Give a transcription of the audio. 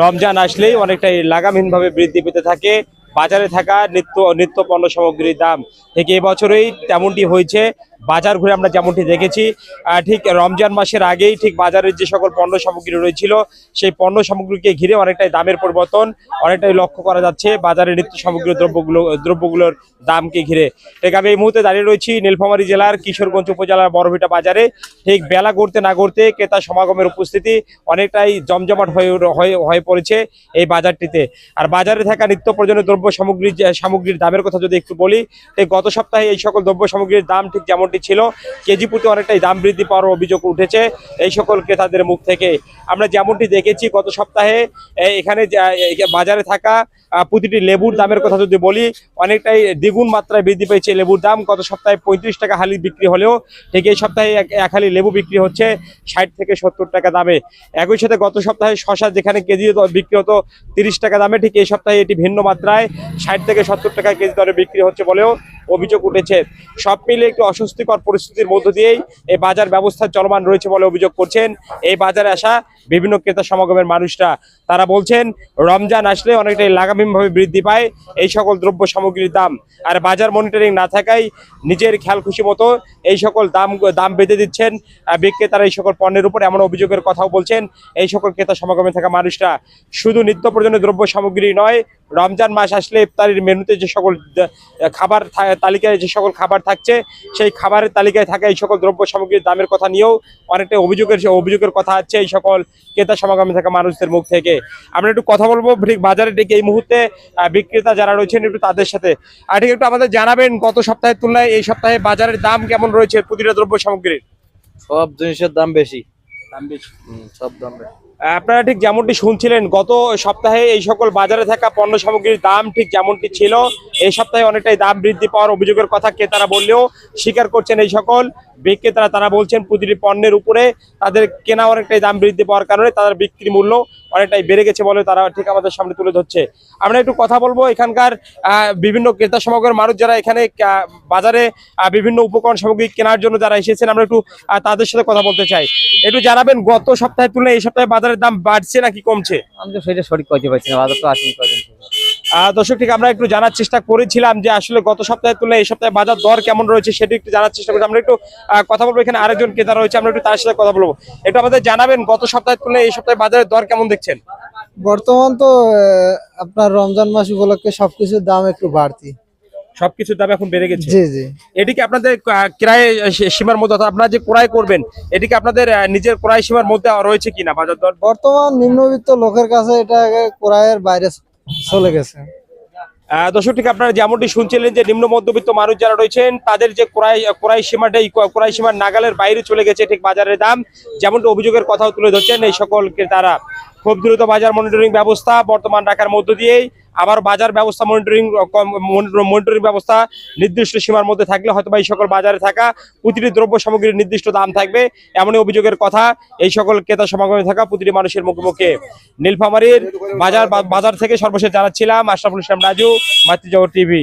রমজান আসলেই অনেকটাই লাগামহীনভাবে বৃদ্ধি পেতে থাকে। বাজারে থাকা নিত্য নিত্য পণ্য সামগ্রীর দাম। থেকে এবছরেই তেমনটি হয়েছে। বাজার ঘুরে আমরা যেমনটি দেখেছি ঠিক রমজান মাসের আগেই ঠিক বাজারের যে সকল পণ্য সামগ্রী রয়েছিল, সেই পণ্য সামগ্রীকে ঘিরে অনেকটাই দামের পরিবর্তন, অনেকটাই লক্ষ্য করা যাচ্ছে বাজারের নিত্য সামগ্রী দ্রব্যগুলো, দ্রব্যগুলোর দামকে ঘিরে। ঠিক আমি এই মুহূর্তে দাঁড়িয়ে রয়েছি নীলফামারী জেলার কিশোরগঞ্জ উপজেলার বড়ভিটা বাজারে। ঠিক বেলা গড়তে না গড়তে ক্রেতা সমাগমের উপস্থিতি অনেকটাই জমজমাট হয়ে হয়ে পড়েছে এই বাজারটিতে। আর বাজারে থাকা নিত্য প্রয়োজনীয় দ্রব্য সামগ্রীর যে- সামগ্রীর দামের কথা যদি একটু বলি, ঠিক গত সপ্তাহে এই সকল দ্রব্য সামগ্রীর দাম ঠিক যেমনটি ছিল কেজি প্রতি অনেকটাই দাম বৃদ্ধি পাওয়ার অভিযোগ উঠেছে। এই সকল ক্রেতাদের মুখ থেকে আমরা যেমনটি দেখেছি, গত সপ্তাহে এখানে বাজারে থাকা প্রতিটি লেবুর দামের কথা যদি বলি, অনেকটাই দ্বিগুণ মাত্রায় বৃদ্ধি পেয়েছে লেবুর দাম। গত সপ্তাহে পঁয়ত্রিশ টাকা হালি বিক্রি হলেও ঠিক এই সপ্তাহে এক হালি লেবু বিক্রি হচ্ছে ষাট থেকে সত্তর টাকা দামে। একই সাথে গত সপ্তাহে শশা যেখানে কেজি বিক্রি হতো তিরিশ টাকা দামে, ঠিক এই সপ্তাহে এটি ভিন্ন মাত্রায় ষাট থেকে সত্তর টাকা কেজি দরে বিক্রি হচ্ছে বলেও অভিযোগ উঠেছে। সব মিলে একটু অস্বস্তিকর পরিস্থিতির মধ্য দিয়েই এই বাজার ব্যবস্থা চলমান রয়েছে বলে অভিযোগ করছেন। এই বাজারে আসা বিভিন্ন ক্রেতা সমাগমের মানুষরা। তারা বলছেন, রমজান আসলে অনেকটাই লাগামহীনভাবে বৃদ্ধি পায় এই সকল দ্রব্য সামগ্রীর দাম। আর বাজার মনিটরিং না থাকায় নিজের খেয়াল খুশি মতো এই সকল দাম দাম বেঁধে দিচ্ছেন। বিক্রেতারা এই সকল পণ্যের উপর এমন অভিযোগের কথাও বলছেন এই সকল ক্রেতা সমাগমে থাকা মানুষরা। শুধু নিত্য প্রয়োজনীয় দ্রব্য সামগ্রী নয় রমজান মাস আসলে ইফতারির মেনুতে যে সকল খাবার তালিকায় যে সকল খাবার থাকছে সেই খাবারের তালিকায় থাকা এই সকল দ্রব্য সামগ্রীর দামের কথা নিয়েও অনেকটা অভিযোগের অভিযোগের কথা আছে এই সকল ক্রেতা সমাগমে থাকা মানুষদের মুখ থেকে। আমরা একটু কথা বলব ঠিক বাজারে ঠিক এই মুহূর্তে বিক্রেতা যারা রয়েছেন একটু তাদের সাথে। আর ঠিক একটু আমাদের জানাবেন গত সপ্তাহের তুলনায় এই সপ্তাহে বাজারের দাম কেমন রয়েছে প্রতিটা দ্রব্য সামগ্রীর? সব জিনিসের দাম বেশি। দাম বেশি। সব দাম বেশি। আপনারা ঠিক যেমনটি শুনছিলেন, গত সপ্তাহে এই সকল বাজারে থাকা পণ্য সামগ্রীর দাম ঠিক যেমনটি ছিল এই সপ্তাহে অনেকটাই দাম বৃদ্ধি পাওয়ার অভিযোগের কথা ক্রেতারা বললেও স্বীকার করছেন এই সকল বিক্রেতারা। তারা বলছেন, প্রতিটি পণ্যের উপরে তাদের কেনা অনেকটাই দাম বৃদ্ধি পাওয়ার কারণে তাদের বিক্রি মূল্য অনেকটাই বেড়ে গেছে বলে তারা ঠিক আমাদের সামনে তুলে ধরছে। আমরা একটু কথা বলব এখানকার বিভিন্ন ক্রেতা সমাগমের মানুষ যারা এখানে বাজারে বিভিন্ন উপকরণ সামগ্রী কেনার জন্য যারা এসেছেন, আমরা একটু তাদের সাথে কথা বলতে চাই। একটু জানাবেন, গত সপ্তাহের তুলনায় এই সপ্তাহে বাজারের দাম বাড়ছে নাকি কমছে? আমি তো সেটা সঠিক কইতে পারছি না বাজার তো আসেনি দর্শক ঠিক আমরা একটু জানার চেষ্টা করেছিলাম যে আসলে গত সপ্তাহের তুলনায় এই সপ্তাহে বাজার দর কেমন রয়েছে সেটা একটু জানার চেষ্টা করছি। আমরা একটু আহ, কথা বলব এখানে আরেকজন ক্রেতা রয়েছে আমরা একটু তার সাথে কথা বলব। একটু আমাদের জানাবেন গত সপ্তাহের তুলনায় এই সপ্তাহে বাজারের দর কেমন দেখছেন? বর্তমান তো আহ, আপনার রমজান মাস উপলক্ষে সবকিছুর দাম একটু বাড়তি। সবকিছুর দাম এখন বেড়ে গেছে। জি জি। এটি কি আপনাদের ক্রয় সীমার মধ্যে অর্থাৎ আপনারা যে ক্রয় করবেন এটি কি আপনাদের নিজের ক্রয় সীমার মধ্যে রয়েছে কিনা বাজার দর? বর্তমান নিম্নবিত্ত লোকের কাছে এটা ক্রয়ের বাইরে চলে গেছে। দর্শক ঠিক আপনারা যেমনটি শুনছিলেন যে নিম্ন মধ্যবিত্ত মানুষ যারা রয়েছেন তাদের যে ক্রয় ক্রয় সীমাটাই ক্রয় সীমার নাগালের বাইরে চলে গেছে ঠিক বাজারের দাম। যেমনটি অভিযোগের কথাও তুলে ধরছেন এই সকল ক্রেতারা খুব দ্রুত বাজার মনিটরিং ব্যবস্থা বর্তমান রাখার মধ্য দিয়েই আবার বাজার ব্যবস্থা মনিটরিং মনিটরিং ব্যবস্থা নির্দিষ্ট সীমার মধ্যে থাকলে হয়তো এই সকল বাজারে থাকা প্রতিটি দ্রব্য সামগ্রীর নির্দিষ্ট দাম থাকবে। এমনই অভিযোগের কথা এই সকল ক্রেতা সমাগমে থাকা প্রতিটি মানুষের মুখে মুখে। নীলফামারীর বাজার বাজার থেকে সর্বশেষ জানাচ্ছিলাম, আশরাফুল ইসলাম রাজু মাতৃজগর টিভি।